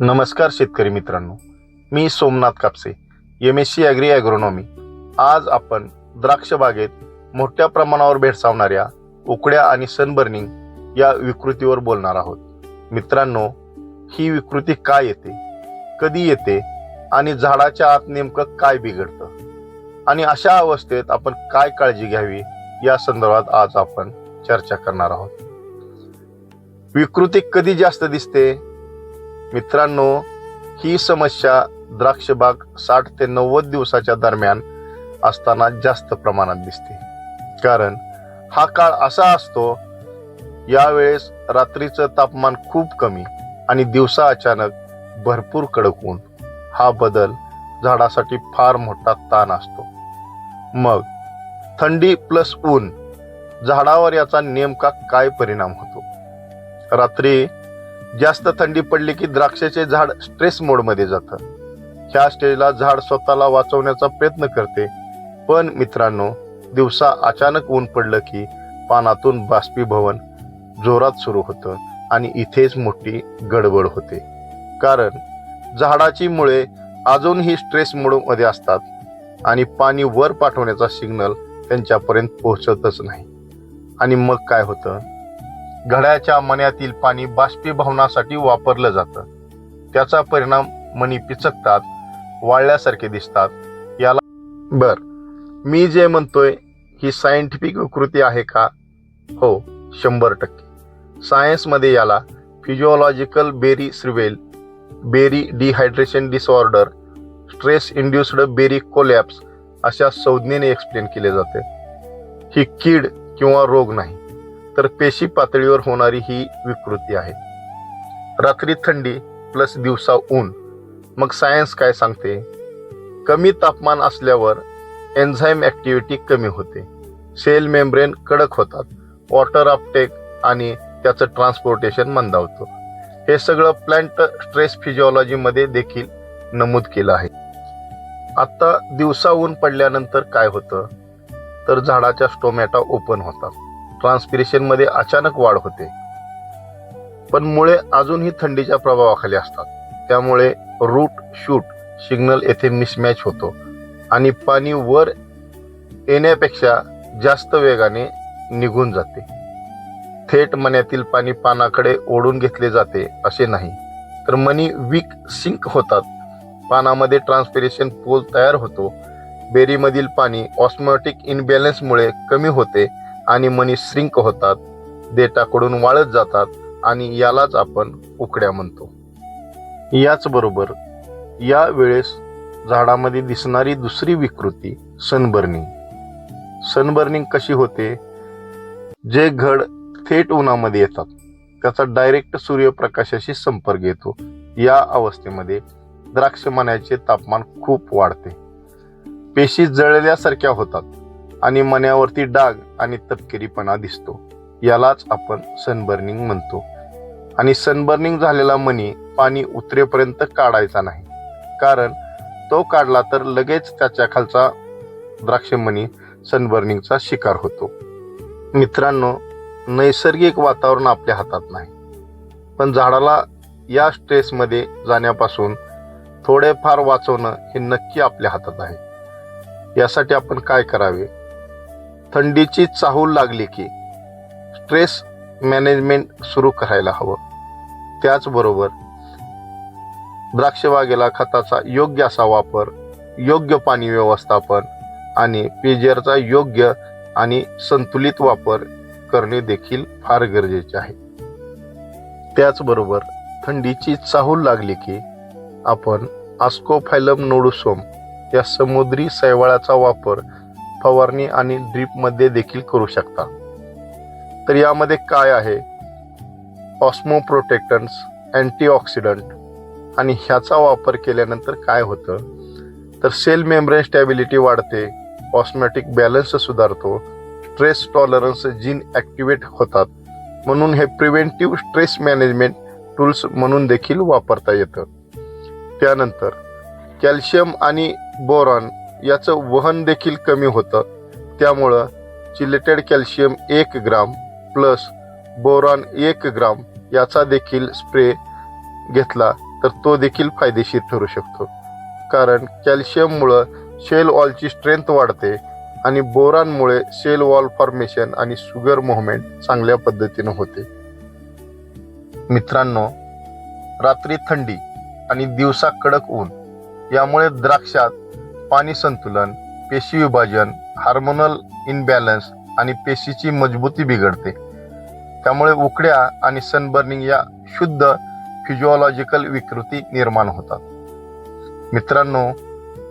नमस्कार शेतकरी मित्रांनो मी Somnath Kapse M S C agri agronomy आज आपण द्राक्ष बागेत मोठ्या प्रमाणावर भेडसावणाऱ्या उकड्या आणि सनबर्निंग या विकृतीवर बोलणार आहोत. मित्रांनो ही विकृती काय येते कधी येते आणि झाडाच्या आत नेमकं काय बिघडतं आणि अशा अवस्थेत आपण काय काळजी घ्यावी या संदर्भात आज आपण चर्चा करणार आहोत. विकृती कधी जास्त दिसते मित्रांनो ही समस्या द्राक्षबाग साठ ते नव्वद दिवसाच्या दरम्यान असताना जास्त प्रमाणात दिसते. कारण हा काळ असा असतो यावेळेस रात्रीचं तापमान खूप कमी आणि दिवसा अचानक भरपूर कडक ऊन. हा बदल झाडासाठी फार मोठा ताण असतो. मग थंडी प्लस ऊन झाडावर याचा नेमका काय परिणाम होतो? रात्री जास्त थंडी पडली की द्राक्षाचे झाड स्ट्रेस मोडमध्ये जातं. ह्या स्टेजला झाड स्वतःला वाचवण्याचा प्रयत्न करते. पण मित्रांनो दिवसा अचानक ऊन पडलं की पानातून बाष्पीभवन जोरात सुरू होतं आणि इथेच मोठी गडबड होते. कारण झाडाची मुळे अजूनही स्ट्रेस मोडमध्ये असतात आणि पाणी वर पाठवण्याचा सिग्नल त्यांच्यापर्यंत पोहोचतच नाही. आणि मग काय होतं? घड्याच्या मण्यातील पाणी बाष्पीभवनासाठी वापरलं जातं. त्याचा परिणाम मणी पिचकतात वाळल्यासारखे दिसतात. याला बर मी जे म्हणतोय ही सायंटिफिक विकृती आहे का? हो शंभर टक्के. सायन्समध्ये याला physiological berry shrivel berry dehydration disorder stress induced berry collapse अशा संज्ञेने एक्सप्लेन केले जाते. ही कीड किंवा रोग नाही. तर पेशी पातळीवर होणारी ही विकृती आहे. रात्री थंडी प्लस दिवसा ऊन. मग सायन्स काय सांगते? कमी तापमान असल्यावर एन्झाईम ॲक्टिव्हिटी कमी होते. सेल मेम्ब्रेन कडक होतात. वॉटर अपटेक आणि त्याचं ट्रान्सपोर्टेशन मंदावतं. हे सगळं प्लांट स्ट्रेस फिजिओलॉजीमध्ये देखील नमूद केलं आहे. आत्ता दिवसा ऊन पडल्यानंतर काय होतं? तर झाडाच्या स्टोमॅटा ओपन होतात. ट्रान्सपिरेशनमध्ये अचानक वाढ होते. पण मुळे अजूनही थंडीच्या प्रभावाखाली असतात. त्यामुळे रूट शूट सिग्नल येथे मिसमॅच होतो आणि पाणी वर येण्यापेक्षा जास्त वेगाने निघून जाते. थेट मण्यातील पाणी पानाकडे ओढून घेतले जाते असे नाही. तर मणी वीक सिंक होतात. पानामध्ये ट्रान्सपिरेशन पोल तयार होतो. बेरीमधील पाणी ऑस्मोटिक इनबॅलन्समुळे कमी होते. आणि मनी श्रिंक होतात देठाकडून वाळत जातात आणि यालाच आपण उकड्या म्हणतो. याचबरोबर या वेळेस झाडामध्ये दिसणारी दुसरी विकृती सनबर्निंग. सनबर्निंग कशी होते? जे घड थेट उन्हामध्ये येतात त्याचा डायरेक्ट सूर्यप्रकाशाशी संपर्क येतो. या अवस्थेमध्ये द्राक्षमान्याचे तापमान खूप वाढते. पेशी जळल्यासारख्या होतात. आणि मण्यावरती डाग आणि तपकिरीपणा दिसतो. यालाच आपण सनबर्निंग म्हणतो. आणि सनबर्निंग झालेला मणी पाणी उतरेपर्यंत काढायचा नाही. कारण तो काढला तर लगेच त्याच्या खालचा द्राक्षमणी सनबर्निंगचा शिकार होतो. मित्रांनो नैसर्गिक वातावरण आपल्या हातात नाही. पण झाडाला या स्ट्रेसमध्ये जाण्यापासून थोडेफार वाचवणं हे नक्की आपल्या हातात आहे. यासाठी आपण काय करावे? थंडीची चाहूल लागली की स्ट्रेस मॅनेजमेंट सुरू करायला हवं. त्याचबरोबर द्राक्षबागेला खताचा योग्य असा वापर योग्य पाणी व्यवस्थापन आणि पेजरचा योग्य आणि संतुलित वापर करणे देखील फार गरजेचे आहे. त्याचबरोबर थंडीची चाहूल लागली की आपण आस्कोफायलम नोडुसोम या समुद्री शैवाळाचा वापर फवारणी आणि ड्रीपमध्ये देखील करू शकता. तर यामध्ये काय आहे? ऑस्मो प्रोटेक्टन्स अँटीऑक्सिडंट आणि ह्याचा वापर केल्यानंतर काय होतं? तर सेल मेम्ब्रेन स्टॅबिलिटी वाढते ऑस्मॅटिक बॅलन्स सुधारतो स्ट्रेस टॉलरन्स जीन ॲक्टिवेट होतात. म्हणून हे प्रिव्हेंटिव्ह स्ट्रेस मॅनेजमेंट टूल्स म्हणून देखील वापरता येतं. त्यानंतर कॅल्शियम आणि बोरॉन याचं वहन देखील कमी होतं. त्यामुळं चिलेटेड कॅल्शियम एक ग्राम प्लस बोरॉन एक ग्राम याचा देखील स्प्रे घेतला तर तो देखील फायदेशीर ठरू शकतो. कारण कॅल्शियममुळं शेल वॉलची स्ट्रेंथ वाढते आणि बोरानमुळे सेल वॉल फॉर्मेशन आणि शुगर मुवमेंट चांगल्या पद्धतीनं होते. मित्रांनो रात्री थंडी आणि दिवसा कडक ऊन यामुळे द्राक्षात पाणी संतुलन पेशी विभाजन हार्मोनल इनबॅलन्स आणि पेशीची मजबूती बिघडते. त्यामुळे उकड्या आणि सनबर्निंग या शुद्ध फिजिओलॉजिकल विकृती निर्माण होतात. मित्रांनो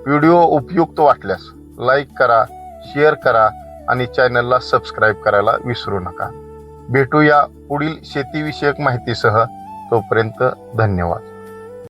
व्हिडिओ उपयुक्त वाटल्यास लाईक करा शेअर करा आणि चॅनलला सबस्क्राईब करायला विसरू नका. भेटूया पुढील शेतीविषयक माहितीसह. तोपर्यंत धन्यवाद.